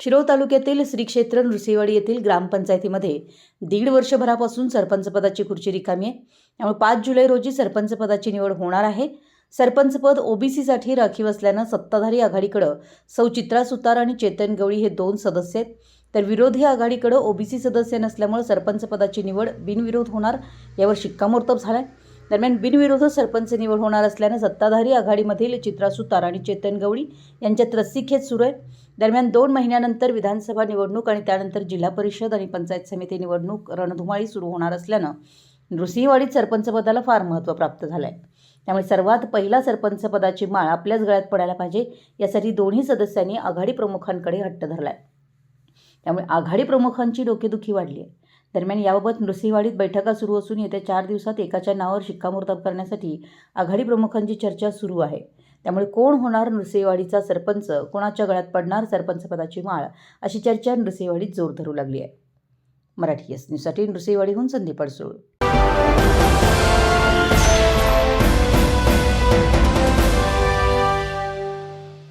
शिरोळ तालुक्यातील श्री क्षेत्र नृसिंहवाडी येथील ग्रामपंचायतीमध्ये दीड वर्षभरापासून सरपंचपदाची खुर्ची रिकामी आहे. त्यामुळे पाच जुलै रोजी सरपंचपदाची निवड होणार आहे. सरपंचपद ओबीसीसाठी राखीव असल्यानं सत्ताधारी आघाडीकडं सौचित्रा सुतार आणि चेतन गवळी हे दोन सदस्य आहेत. तर विरोधी आघाडीकडं ओबीसी सदस्य नसल्यामुळे सरपंचपदाची निवड बिनविरोध होणार यावर शिक्कामोर्तब झाला आहे दरम्यान बिनविरोध सरपंच निवड होणार असल्यानं सत्ताधारी आघाडीमधील चित्रा सुतार आणि चेतन गवळी यांच्यात रस्सीखेच सुरू आहे. दरम्यान दोन महिन्यानंतर विधानसभा निवडणूक आणि त्यानंतर जिल्हा परिषद आणि पंचायत समिती निवडणूक रणधुमाळी सुरू होणार असल्यानं नृसिंहवाडीत सरपंचपदाला फार महत्त्व प्राप्त झालं आहे त्यामुळे सर्वात पहिला सरपंच पदाची माळ आपल्याच गळ्यात पडायला पाहिजे यासाठी दोन्ही सदस्यांनी आघाडी प्रमुखांकडे हट्ट धरला आहे त्यामुळे आघाडी प्रमुखांची डोकेदुखी वाढली आहे दरम्यान याबाबत नृसिंहवाडीत बैठका सुरू असून येत्या चार दिवसात एकाच्या नावावर शिक्कामोर्तब करण्यासाठी आघाडी प्रमुखांची चर्चा सुरू आहे. त्यामुळे कोण होणार नृसिंहवाडीचा सरपंच? कोणाच्या गळ्यात पडणार सरपंचपदाची माळ? अशी चर्चा नृसिंहवाडीत जोर धरू लागली आहे. मराठी एस न्यूजसाठी नृसिंहवाडीहून संदीप अडसूळ.